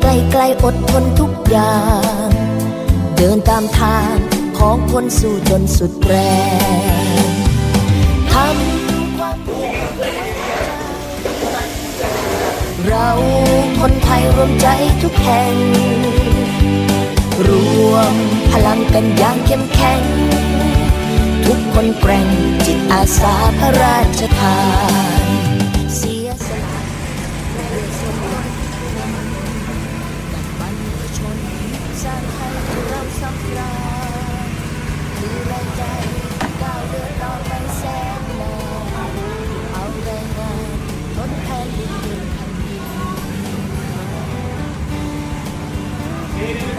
ใกลๆอดทนทุกอย่าง เดินตามทางของคนสู้จนสุดแรงทำความเราคนไทยรวมใจทุกแห่ง รวมพลังกันอย่างเข้มแข็ง ทุกคนแกร่งจิตอาสาพระราชทาน สร้างให้เราสำราญมีแรงใจก้าวเดินต่อไปแสนนานเอาแรงงานทดแทนดินดินแผ่นดิน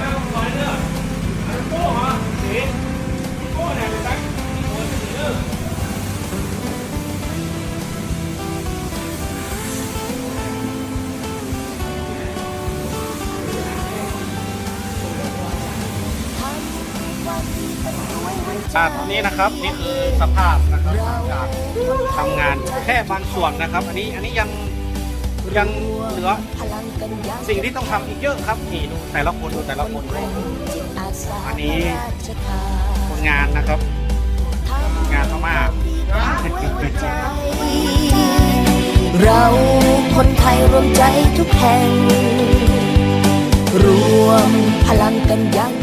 อ่าตอนนี้นะครับนี่คือสภาพนะครับหลังจากทำงานแค่บางส่วนนะครับ อันนี้อันนี้ยังยังเหลือสิ่งที่ต้องทำอีกเยอะครับนี่ดูแต่ละคนดูแต่ละคนอันนี้ผลงานนะครับ งานมากเราคนไทยรวมใจทุกแห่ง รวมพลังกันย่าง